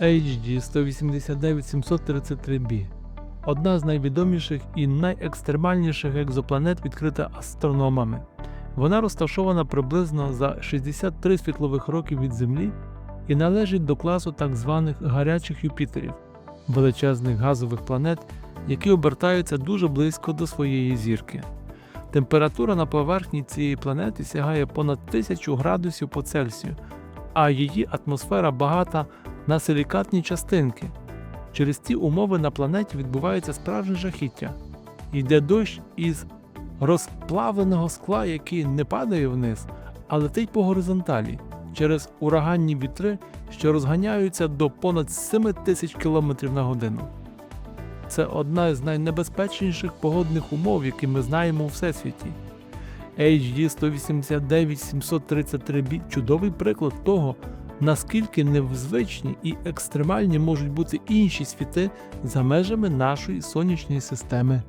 HD 189 733b одна з найвідоміших і найекстремальніших екзопланет, відкрита астрономами. Вона розташована приблизно за 63 світлових років від Землі і належить до класу так званих гарячих Юпітерів, величезних газових планет, які обертаються дуже близько до своєї зірки. Температура на поверхні цієї планети сягає понад 1000 градусів по Цельсію, а її атмосфера багата на силікатні частинки. Через ці умови на планеті відбувається справжнє жахіття. Йде дощ із розплавленого скла, який не падає вниз, а летить по горизонталі через ураганні вітри, що розганяються до понад 7 тисяч км на годину. Це одна з найнебезпечніших погодних умов, які ми знаємо у всесвіті. HD 189 733b чудовий приклад того, наскільки незвичні і екстремальні можуть бути інші світи за межами нашої сонячної системи.